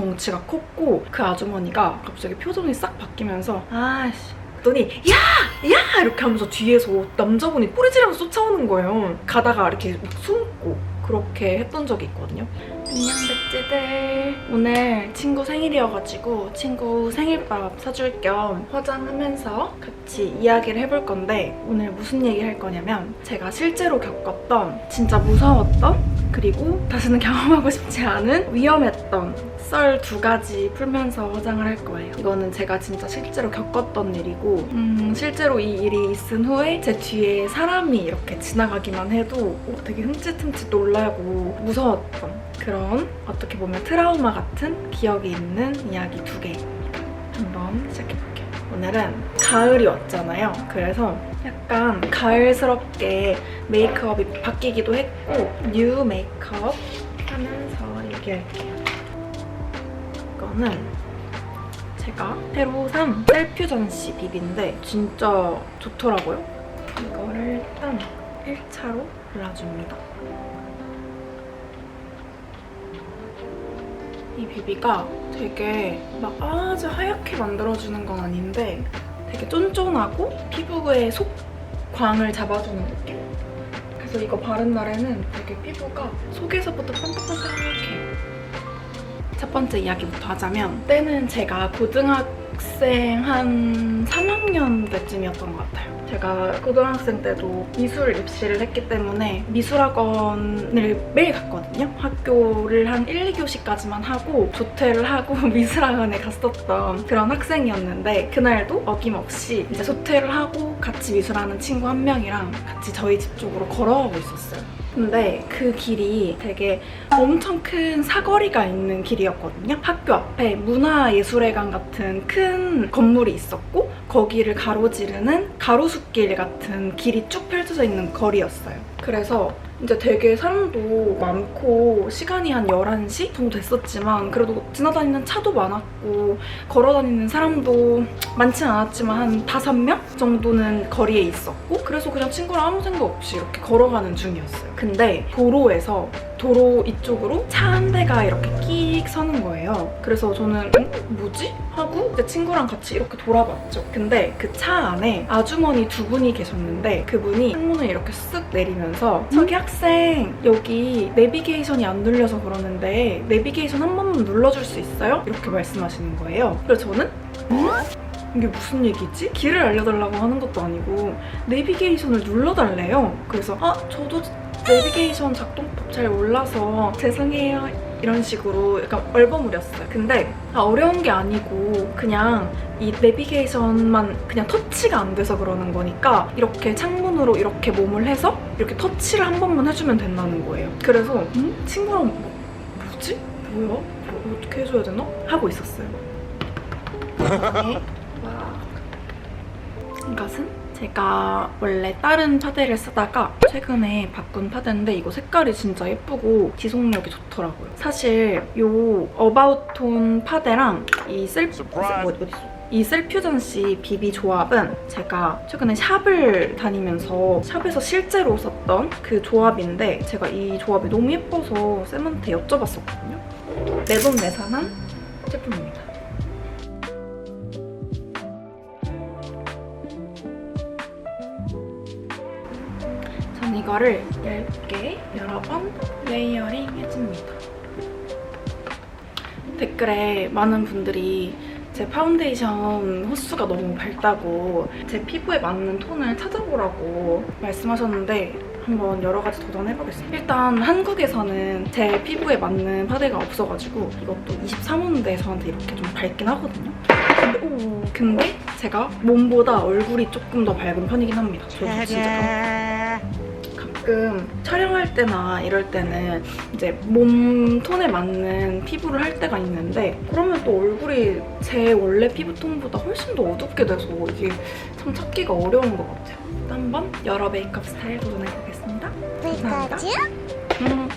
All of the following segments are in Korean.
덩치가 컸고 그 아주머니가 갑자기 표정이 싹 바뀌면서 아씨 그랬더니 야! 야! 이렇게 하면서 뒤에서 남자분이 뿌리 지르면서 쫓아오는 거예요. 가다가 이렇게 막 숨고 그렇게 했던 적이 있거든요. 안녕 백지들. 오늘 친구 생일이어가지고 친구 생일밥 사줄 겸 화장하면서 같이 이야기를 해볼 건데 오늘 무슨 얘기 할 거냐면 제가 실제로 겪었던 진짜 무서웠던 그리고 다시는 경험하고 싶지 않은 위험했던 썰 두 가지 풀면서 화장을 할 거예요. 이거는 제가 진짜 실제로 겪었던 일이고 음, 실제로 이 일이 있은 후에 제 뒤에 사람이 이렇게 지나가기만 해도 어, 되게 흠칫흠칫 놀라고 무서웠던 그런 어떻게 보면 트라우마 같은 기억이 있는 이야기 두 개입니다. 한번 시작해볼게요. 오늘은 가을이 왔잖아요. 그래서 약간 가을스럽게 메이크업이 바뀌기도 했고 뉴 메이크업 하면서 얘기할게요. 이거는 제가 새로 산 셀퓨전시 비비인데 진짜 좋더라고요. 이거를 일단 1차로 발라줍니다. 이 비비가 되게 막 아주 하얗게 만들어주는 건 아닌데 되게 쫀쫀하고 피부의 속광을 잡아주는 느낌? 그래서 이거 바른 날에는 되게 피부가 속에서부터 반짝반짝해요. 첫 번째 이야기부터 하자면 때는 제가 고등학생 한 3학년 때쯤이었던 것 같아요. 제가 고등학생 때도 미술 입시를 했기 때문에 미술학원을 매일 갔거든요. 학교를 한 1, 2교시까지만 하고 조퇴를 하고 미술학원에 갔었던 그런 학생이었는데 그날도 어김없이 이제 조퇴를 하고 같이 미술하는 친구 한 명이랑 같이 저희 집 쪽으로 걸어가고 있었어요. 근데 그 길이 되게 엄청 큰 사거리가 있는 길이었거든요. 학교 앞에 문화예술회관 같은 큰 건물이 있었고 거기를 가로지르는 가로수길 같은 길이 쭉 펼쳐져 있는 거리였어요. 그래서 이제 되게 사람도 많고 시간이 한 11시 정도 됐었지만 그래도 지나다니는 차도 많았고 걸어다니는 사람도 많진 않았지만 한 5명 정도는 거리에 있었고 그래서 그냥 친구랑 아무 생각 없이 이렇게 걸어가는 중이었어요. 근데 도로에서 도로 이쪽으로 차 한 대가 이렇게 끽 서는 거예요. 그래서 저는 응? 뭐지? 하고 이제 친구랑 같이 이렇게 돌아봤죠. 근데 그 차 안에 아주머니 두 분이 계셨는데 그분이 창문을 이렇게 쓱 내리면서 저기 학생 여기 내비게이션이 안 눌려서 그러는데 내비게이션 한 번만 눌러줄 수 있어요? 이렇게 말씀하시는 거예요. 그래서 저는 응? 이게 무슨 얘기지? 길을 알려달라고 하는 것도 아니고 내비게이션을 눌러달래요. 그래서 아 저도 내비게이션 작동법 잘 몰라서 죄송해요 이런 식으로 약간 얼버무렸어요. 근데 아, 어려운 게 아니고 그냥 이 내비게이션만 그냥 터치가 안 돼서 그러는 거니까 이렇게 창문으로 이렇게 몸을 해서 이렇게 터치를 한 번만 해주면 된다는 거예요. 그래서 음? 친구랑 뭐, 뭐지? 뭐야? 뭐, 어떻게 해줘야 되나? 하고 있었어요. 네. 이것은 제가 원래 다른 파데를 쓰다가 최근에 바꾼 파데인데 이거 색깔이 진짜 예쁘고 지속력이 좋더라고요. 사실 요 어바웃톤 파데랑 이 셀프 뭐, 어디 있어? 이 셀퓨전시 비비 조합은 제가 최근에 샵을 다니면서 샵에서 실제로 썼던 그 조합인데 제가 이 조합이 너무 예뻐서 쌤한테 여쭤봤었거든요. 내돈내산한 제품입니다. 이거를 얇게 여러 번 레이어링 해줍니다. 댓글에 많은 분들이 제 파운데이션 호수가 너무 밝다고 제 피부에 맞는 톤을 찾아보라고 말씀하셨는데 한번 여러 가지 도전해보겠습니다. 일단 한국에서는 제 피부에 맞는 파데가 없어가지고 이것도 23호인데 저한테 이렇게 좀 밝긴 하거든요. 근데, 오, 근데 제가 몸보다 얼굴이 조금 더 밝은 편이긴 합니다. 저도 진짜 가끔 촬영할 때나 이럴 때는 이제 몸 톤에 맞는 피부를 할 때가 있는데 그러면 또 얼굴이 제 원래 피부 톤보다 훨씬 더 어둡게 돼서 이게 참 찾기가 어려운 것 같아요. 한번 여러 메이크업 스타일 도전해보겠습니다. 감사합니다. 음,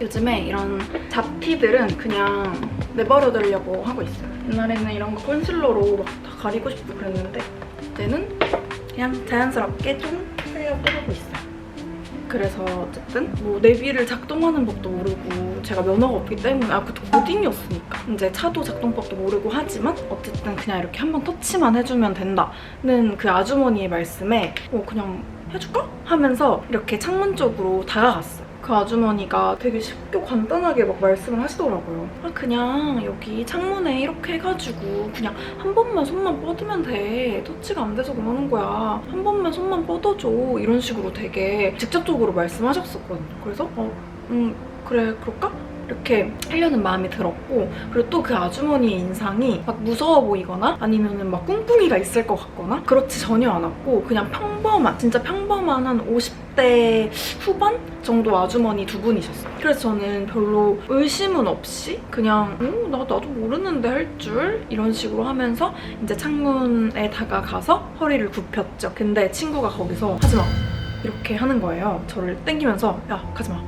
요즘에 이런 잡티들은 그냥 내버려두려고 하고 있어요. 옛날에는 이런 거 컨실러로 막 다 가리고 싶고 그랬는데 이제는 그냥 자연스럽게 좀 쓰려고 하고 있어요. 그래서 어쨌든 뭐 내비를 작동하는 법도 모르고 제가 면허가 없기 때문에 아 그때 고딩이었으니까 이제 차도 작동법도 모르고 하지만 어쨌든 그냥 이렇게 한번 터치만 해주면 된다는 그 아주머니의 말씀에 어 그냥 해줄까? 하면서 이렇게 창문 쪽으로 다가갔어요. 그 아주머니가 되게 쉽게 간단하게 막 말씀을 하시더라고요. 아, 그냥 여기 창문에 이렇게 해가지고 그냥 한 번만 손만 뻗으면 돼. 터치가 안 돼서 그러는 거야. 한 번만 손만 뻗어줘. 이런 식으로 되게 직접적으로 말씀하셨었거든요. 그래서 어, 음, 그래, 그럴까? 이렇게 하려는 마음이 들었고 그리고 또 그 아주머니의 인상이 막 무서워 보이거나 아니면은 막 꿍꿍이가 있을 것 같거나 그렇지 전혀 않았고 그냥 평범한 진짜 평범한 한 50대 후반 정도 아주머니 두 분이셨어요. 그래서 저는 별로 의심은 없이 그냥 어, 나 나도 모르는데 할 줄 이런 식으로 하면서 이제 창문에 다가가서 허리를 굽혔죠. 근데 친구가 거기서 하지 마 이렇게 하는 거예요. 저를 땡기면서 야 가지 마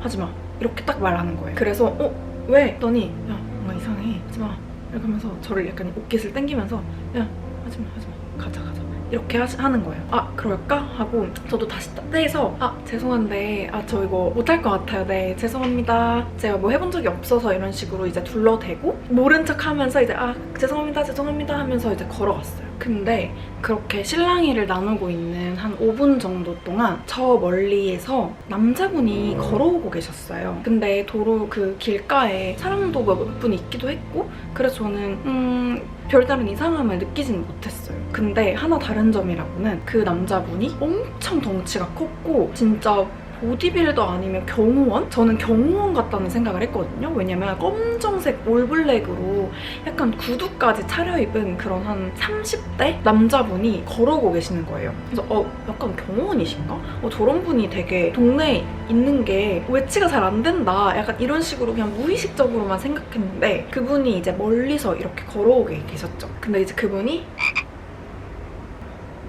하지 마 이렇게 딱 말하는 거예요. 그래서 어 왜? 했더니 야 뭔가 이상해 하지 마 이렇게 하면서 저를 약간 옷깃을 땡기면서 야 하지 마 하지 마 가자 가자 이렇게 하는 거예요. 아 그럴까 하고 저도 다시 떼서 아 죄송한데 아 저 이거 못할 것 같아요. 네 죄송합니다. 제가 뭐 해본 적이 없어서 이런 식으로 이제 둘러대고 모른 척 하면서 이제 아 죄송합니다 죄송합니다 하면서 이제 걸어갔어요. 근데 그렇게 실랑이를 나누고 있는 한 5분 정도 동안 저 멀리에서 남자분이 걸어오고 계셨어요. 근데 도로 그 길가에 사람도 몇 분 있기도 했고 그래서 저는 음 별다른 이상함을 느끼지는 못했어요. 근데 하나 다른 점이라고는 그 남자분이 엄청 덩치가 컸고 진짜 보디빌더 아니면 경호원? 저는 경호원 같다는 생각을 했거든요. 왜냐면 검정색 올블랙으로 약간 구두까지 차려입은 그런 한 30대 남자분이 걸어오고 계시는 거예요. 그래서 어 약간 경호원이신가? 어 저런 분이 되게 동네에 있는 게 외치가 잘 안 된다. 약간 이런 식으로 그냥 무의식적으로만 생각했는데 그분이 이제 멀리서 이렇게 걸어오게 계셨죠. 근데 이제 그분이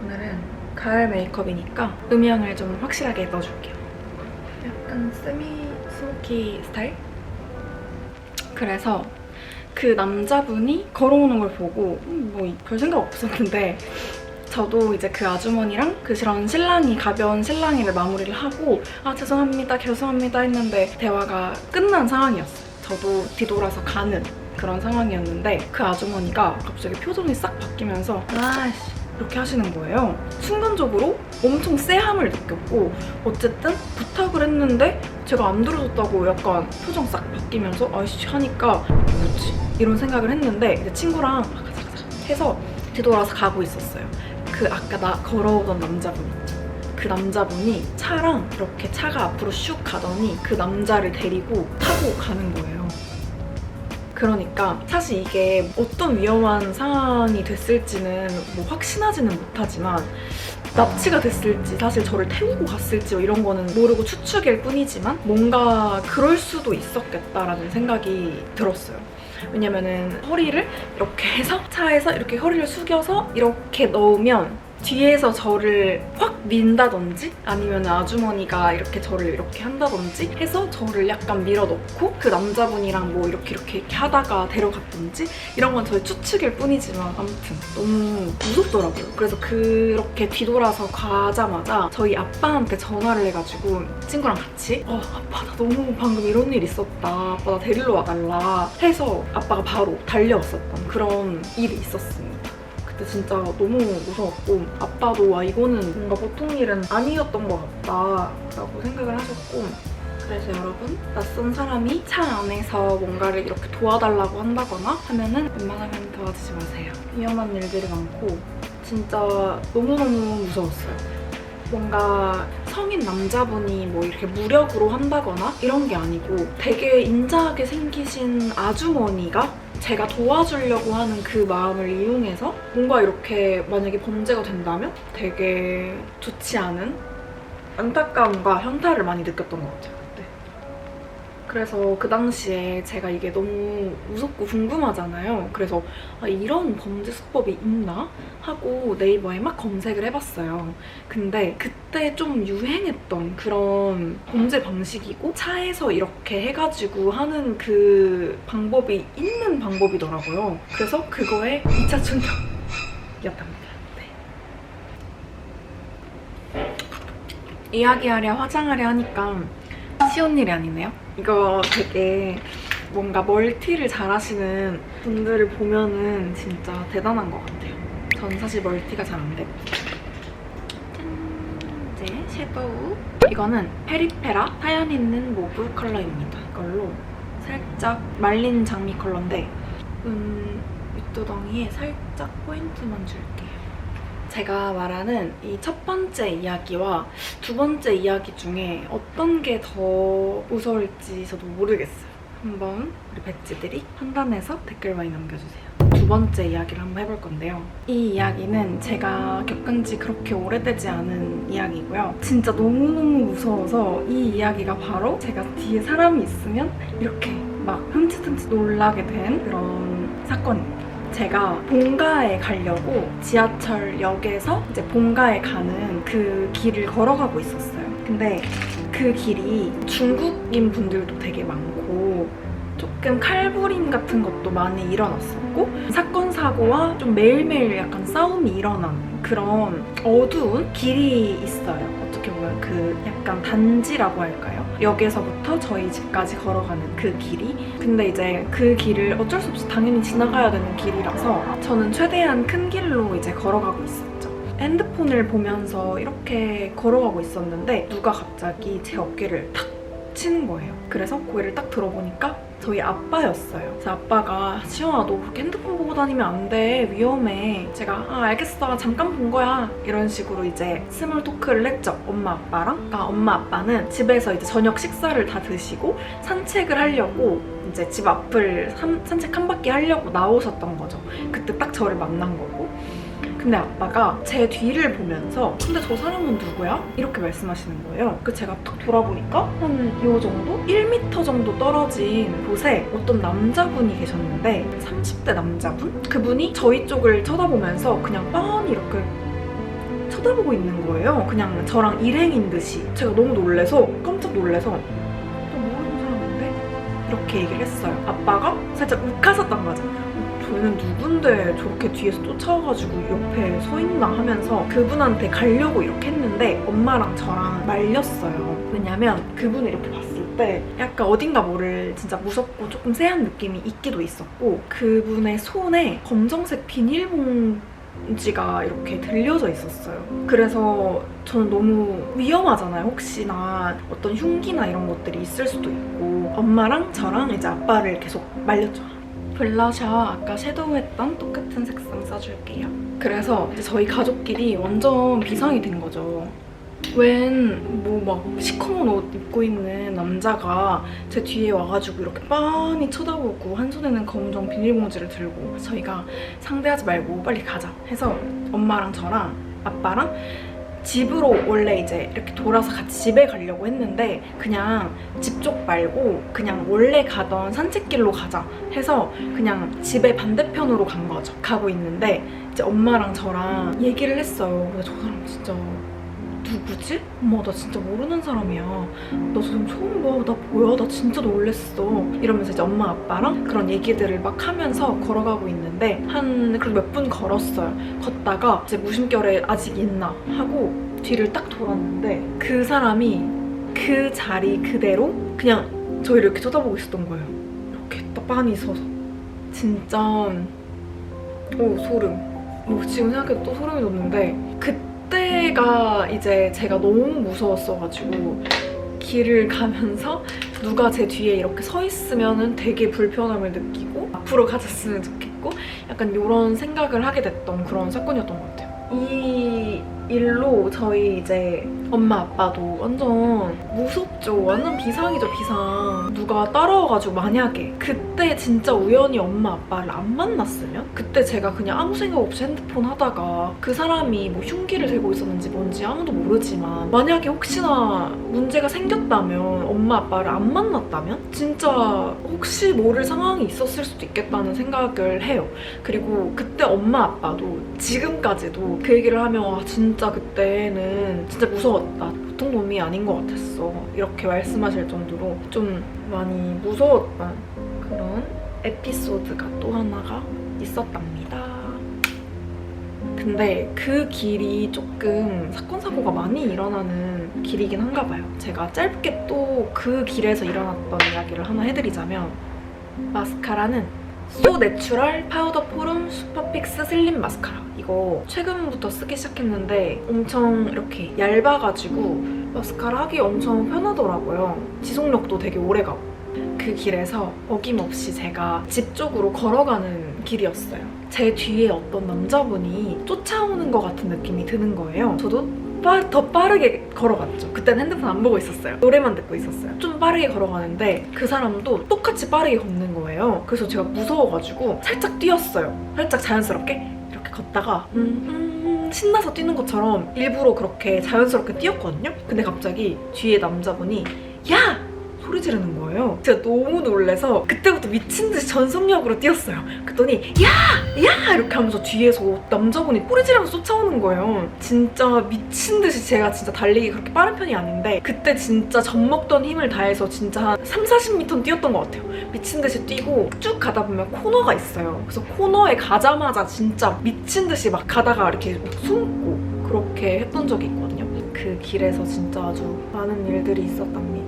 오늘은 가을 메이크업이니까 음영을 좀 확실하게 넣어줄게요. 약간 세미 스모키 스타일? 그래서 그 남자분이 걸어오는 걸 보고 뭐별 생각 없었는데 저도 이제 그 아주머니랑 그 그런 신랑이 가벼운 신랑이를 마무리를 하고 아 죄송합니다 죄송합니다 했는데 대화가 끝난 상황이었어요. 저도 뒤돌아서 가는 그런 상황이었는데 그 아주머니가 갑자기 표정이 싹 바뀌면서 아씨 이렇게 하시는 거예요. 순간적으로 엄청 쎄함을 느꼈고 어쨌든 부탁을 했는데 제가 안 들어줬다고 약간 표정 싹 바뀌면서 아이씨 하니까 뭐지? 이런 생각을 했는데 이제 친구랑 해서 뒤돌아서 가고 있었어요. 그 아까 나 걸어오던 남자분 있죠. 그 남자분이 차랑 이렇게 차가 앞으로 슉 가더니 그 남자를 데리고 타고 가는 거예요. 그러니까 사실 이게 어떤 위험한 상황이 됐을지는 뭐 확신하지는 못하지만 납치가 됐을지 사실 저를 태우고 갔을지 뭐 이런 거는 모르고 추측일 뿐이지만 뭔가 그럴 수도 있었겠다라는 생각이 들었어요. 왜냐면은 허리를 이렇게 해서 차에서 이렇게 허리를 숙여서 이렇게 넣으면 뒤에서 저를 확 민다든지 아니면 아주머니가 이렇게 저를 이렇게 한다든지 해서 저를 약간 밀어넣고 그 남자분이랑 뭐 이렇게 이렇게, 하다가 데려갔든지 이런 건 저의 추측일 뿐이지만 아무튼 너무 무섭더라고요. 그래서 그렇게 뒤돌아서 가자마자 저희 아빠한테 전화를 해가지고 친구랑 같이 어 아빠 나 너무 방금 이런 일 있었다 아빠 나 데리러 와달라 해서 아빠가 바로 달려왔었던 그런 일이 있었습니다. 그때 진짜 너무 무서웠고 아빠도 와 이거는 뭔가 보통 일은 아니었던 것 같다라고 생각을 하셨고 그래서 여러분 낯선 사람이 차 안에서 뭔가를 이렇게 도와달라고 한다거나 하면은 웬만하면 도와주지 마세요. 위험한 일들이 많고 진짜 너무너무 무서웠어요. 뭔가 성인 남자분이 뭐 이렇게 무력으로 한다거나 이런 게 아니고 되게 인자하게 생기신 아주머니가 제가 도와주려고 하는 그 마음을 이용해서 뭔가 이렇게 만약에 범죄가 된다면 되게 좋지 않은 안타까움과 현타를 많이 느꼈던 것 같아요. 그래서 그 당시에 제가 이게 너무 무섭고 궁금하잖아요. 그래서 아, 이런 범죄 수법이 있나 하고 네이버에 막 검색을 해봤어요. 근데 그때 좀 유행했던 그런 범죄 방식이고 차에서 이렇게 해가지고 하는 그 방법이 있는 방법이더라고요. 그래서 그거에 2차 충격이었답니다. 네. 이야기하랴 화장하랴 하니까 쉬운 일이 아니네요. 이거 되게 뭔가 멀티를 잘하시는 분들을 보면은 진짜 대단한 것 같아요. 전 사실 멀티가 잘 안 되고. 짠! 이제 섀도우. 이거는 페리페라 사연 있는 모브 컬러입니다. 이걸로 살짝 말린 장미 컬러인데 음, 윗두덩이에 살짝 포인트만 줄게요. 제가 말하는 이 첫 번째 이야기와 두 번째 이야기 중에 어떤 게 더 무서울지 저도 모르겠어요. 한번 우리 배지들이 판단해서 댓글 많이 남겨주세요. 두 번째 이야기를 한번 해볼 건데요. 이 이야기는 제가 겪은 지 그렇게 오래되지 않은 이야기고요. 진짜 너무너무 무서워서 이 이야기가 바로 제가 뒤에 사람이 있으면 이렇게 막 흠칫흠칫 놀라게 된 그런 사건입니다. 제가 본가에 가려고 지하철역에서 이제 본가에 가는 그 길을 걸어가고 있었어요. 근데 그 길이 중국인 분들도 되게 많고 조금 칼부림 같은 것도 많이 일어났었고 사건 사고와 좀 매일매일 약간 싸움이 일어나는 그런 어두운 길이 있어요. 어떻게 보면 그 약간 단지라고 할까요? 역에서부터 저희 집까지 걸어가는 그 길이 근데 이제 그 길을 어쩔 수 없이 당연히 지나가야 되는 길이라서 저는 최대한 큰 길로 이제 걸어가고 있었죠. 핸드폰을 보면서 이렇게 걸어가고 있었는데 누가 갑자기 제 어깨를 탁 치는 거예요. 그래서 고개를 딱 들어보니까 저희 아빠였어요. 그래서 아빠가 시원아 너 그렇게 핸드폰 보고 다니면 안 돼. 위험해. 제가 아 알겠어. 잠깐 본 거야. 이런 식으로 이제 스몰 토크를 했죠. 엄마 아빠랑. 그러니까 엄마 아빠는 집에서 이제 저녁 식사를 다 드시고 산책을 하려고 이제 집 앞을 산, 산책 한 바퀴 하려고 나오셨던 거죠. 그때 딱 저를 만난 거고. 근데 아빠가 제 뒤를 보면서 근데 저 사람은 누구야? 이렇게 말씀하시는 거예요. 그 제가 탁 돌아보니까 한 요 정도? 1m 정도 떨어진 곳에 어떤 남자분이 계셨는데 30대 남자분? 그분이 저희 쪽을 쳐다보면서 그냥 뻔히 이렇게 쳐다보고 있는 거예요. 그냥 저랑 일행인 듯이. 제가 너무 놀래서 깜짝 놀래서 또 모르는 사람인데? 이렇게 얘기를 했어요. 아빠가 살짝 욱하셨던 거죠. 저는 누군데 저렇게 뒤에서 쫓아와가지고 옆에 서 있나 하면서 그분한테 가려고 이렇게 했는데 엄마랑 저랑 말렸어요. 왜냐면 그분을 이렇게 봤을 때 약간 어딘가 모를 진짜 무섭고 조금 쎄한 느낌이 있기도 있었고 그분의 손에 검정색 비닐봉 지가 이렇게 들려져 있었어요. 그래서 저는 너무 위험하잖아요. 혹시나 어떤 흉기나 이런 것들이 있을 수도 있고 엄마랑 저랑 이제 아빠를 계속 말렸죠. 블러셔 아까 섀도우 했던 똑같은 색상 써줄게요. 그래서 저희 가족끼리 완전 비상이 된 거죠. 웬 뭐 막 시커먼 옷 입고 있는 남자가 제 뒤에 와가지고 이렇게 빤히 쳐다보고 한 손에는 검정 비닐봉지를 들고 저희가 상대하지 말고 빨리 가자 해서 엄마랑 저랑 아빠랑 집으로 원래 이제 이렇게 돌아서 같이 집에 가려고 했는데 그냥 집 쪽 말고 그냥 원래 가던 산책길로 가자 해서 그냥 집의 반대편으로 간 거죠. 가고 있는데 이제 엄마랑 저랑 얘기를 했어요. 근데 저 사람 진짜 누구지? 엄마 나 진짜 모르는 사람이야. 나저 사람 처음 봐. 나 뭐야? 나 진짜 놀랬어. 이러면서 이제 엄마 아빠랑 그런 얘기들을 막 하면서 걸어가고 있는데 한 그래도 몇 분 걸었어요. 걷다가 이제 무심결에 아직 있나 하고 뒤를 딱 돌았는데 그 사람이 그 자리 그대로 그냥 저희를 이렇게 쳐다보고 있었던 거예요. 이렇게 딱 빤히 서서. 진짜 오 소름. 뭐 지금 생각해도 또 소름이 돋는데 그때가 이제 제가 너무 무서웠어가지고 길을 가면서 누가 제 뒤에 이렇게 서 있으면은 되게 불편함을 느끼고 앞으로 가졌으면 좋겠고 약간 이런 생각을 하게 됐던 그런 사건이었던 것 같아요. 이 일로 저희 이제 엄마 아빠도 완전 무섭죠. 완전 비상이죠, 비상. 누가 따라와가지고 만약에 그때 진짜 우연히 엄마 아빠를 안 만났으면 그때 제가 그냥 아무 생각 없이 핸드폰 하다가 그 사람이 뭐 흉기를 들고 있었는지 뭔지 아무도 모르지만 만약에 혹시나 문제가 생겼다면 엄마 아빠를 안 만났다면 진짜 혹시 모를 상황이 있었을 수도 있겠다는 생각을 해요. 그리고 그때 엄마 아빠도 지금까지도 그 얘기를 하면 와 진짜 그때는 진짜 무서웠다. 보통 놈이 아닌 것 같았어. 이렇게 말씀하실 정도로 좀 많이 무서웠던 그런 에피소드가 또 하나가 있었답니다. 근데 그 길이 조금 사건 사고가 많이 일어나는 길이긴 한가 봐요. 제가 짧게 또 그 길에서 일어났던 이야기를 하나 해드리자면 마스카라는 소 내추럴 파우더 포름 슈퍼픽스 슬림 마스카라. 이거 최근부터 쓰기 시작했는데 엄청 이렇게 얇아가지고 마스카라 하기 엄청 편하더라고요. 지속력도 되게 오래 가고. 그 길에서 어김없이 제가 집 쪽으로 걸어가는 길이었어요. 제 뒤에 어떤 남자분이 쫓아오는 것 같은 느낌이 드는 거예요. 저도 빠- 더 빠르게 걸어갔죠. 그때는 핸드폰 안 보고 있었어요. 노래만 듣고 있었어요. 좀 빠르게 걸어가는데 그 사람도 똑같이 빠르게 걷는 거예요. 그래서 제가 무서워가지고 살짝 뛰었어요. 살짝 자연스럽게 이렇게 걷다가 음, 음, 신나서 뛰는 것처럼 일부러 그렇게 자연스럽게 뛰었거든요. 근데 갑자기 뒤에 남자분이 야! 소리 지르는 거예요. 제가 너무 놀래서 그때부터 미친 듯이 전속력으로 뛰었어요. 그랬더니 야! 야! 이렇게 하면서 뒤에서 남자분이 소리 지르면서 쫓아오는 거예요. 진짜 미친 듯이 제가 진짜 달리기 그렇게 빠른 편이 아닌데 그때 진짜 젖먹던 힘을 다해서 진짜 한 3, 40m 뛰었던 것 같아요. 미친 듯이 뛰고 쭉 가다 보면 코너가 있어요. 그래서 코너에 가자마자 진짜 미친 듯이 막 가다가 이렇게 막 숨고 그렇게 했던 적이 있거든요. 그 길에서 진짜 아주 많은 일들이 있었답니다.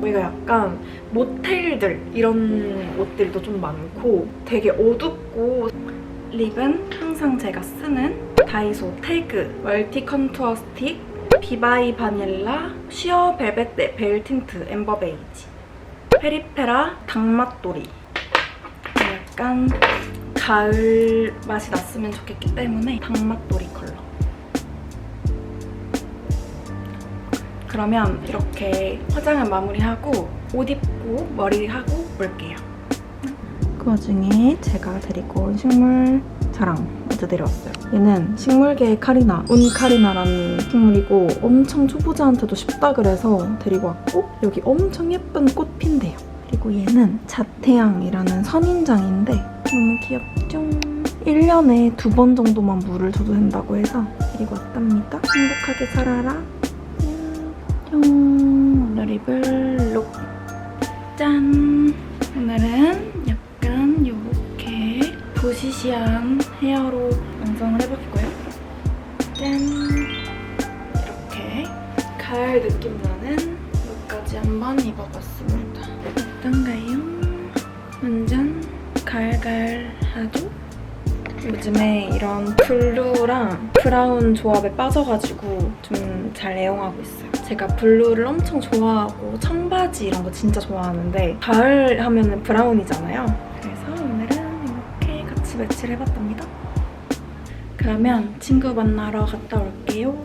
저희가 약간 모텔들 이런 옷들도 좀 많고 되게 어둡고 립은 항상 제가 쓰는 다이소 태그 멀티 컨투어 스틱 비바이 바닐라 쉬어 벨벳 네, 베일 틴트 엠버 베이지 페리페라 당맛돌이. 약간 가을 맛이 났으면 좋겠기 때문에 당맛돌이 그러면 이렇게 화장을 마무리하고 옷 입고 머리하고 올게요. 그 와중에 제가 데리고 온 식물 자랑 어제 데려왔어요. 얘는 식물계의 카리나, 운카리나라는 식물이고 엄청 초보자한테도 쉽다 그래서 데리고 왔고 여기 엄청 예쁜 꽃 핀대요. 그리고 얘는 자태양이라는 선인장인데 너무 귀엽죠? 1년에 두 번 정도만 물을 줘도 된다고 해서 데리고 왔답니다. 행복하게 살아라. 짠! 오늘 입을 룩. 짠! 오늘은 약간 이렇게 부시시한 헤어로 완성을 해봤고요. 짠! 이렇게 가을 느낌 나는 룩까지 한번 입어봤습니다. 어떤가요? 요즘에 이런 블루랑 브라운 조합에 빠져가지고 좀 잘 애용하고 있어요. 제가 블루를 엄청 좋아하고 청바지 이런 거 진짜 좋아하는데 가을 하면은 브라운이잖아요. 그래서 오늘은 이렇게 같이 매치를 해봤답니다. 그러면 친구 만나러 갔다 올게요.